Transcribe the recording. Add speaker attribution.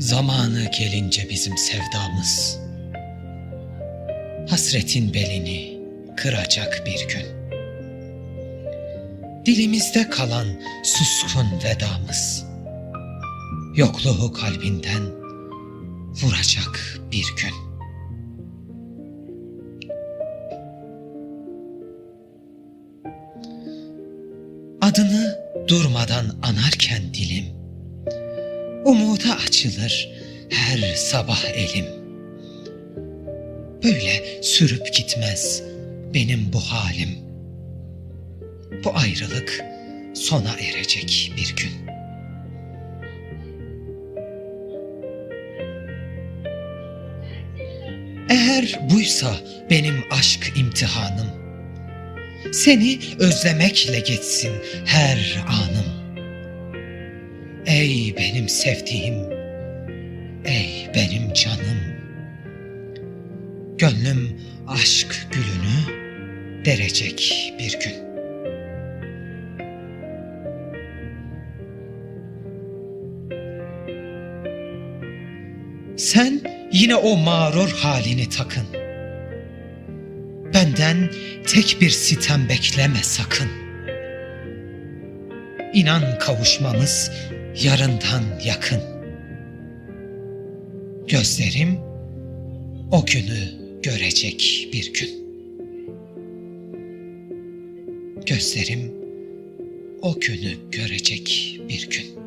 Speaker 1: Zamanı gelince bizim sevdamız. Hasretin belini kıracak bir gün. Dilimizde kalan suskun vedamız. Yokluğu kalbinden vuracak bir gün. Adını durmadan anarken dilim Umuda açılır her sabah elim. Böyle sürüp gitmez benim bu halim. Bu ayrılık sona erecek bir gün. Eğer buysa benim aşk imtihanım, seni özlemekle geçsin her anım. Ey benim sevdiğim, ey benim canım. Gönlüm aşk gülünü derecek bir gün. Sen yine o mağrur halini takın. Benden tek bir sitem bekleme sakın. İnan kavuşmamız yarından yakın. Gözlerim o günü görecek bir gün. Gözlerim o günü görecek bir gün.